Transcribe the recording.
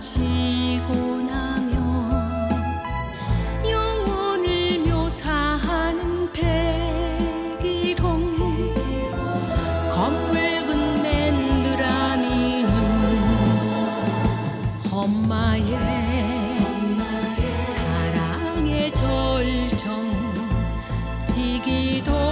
지고 나면 영혼을 묘사하는 백일홍 검붉은 맨드라미는 엄마의 사랑의 절정 지기도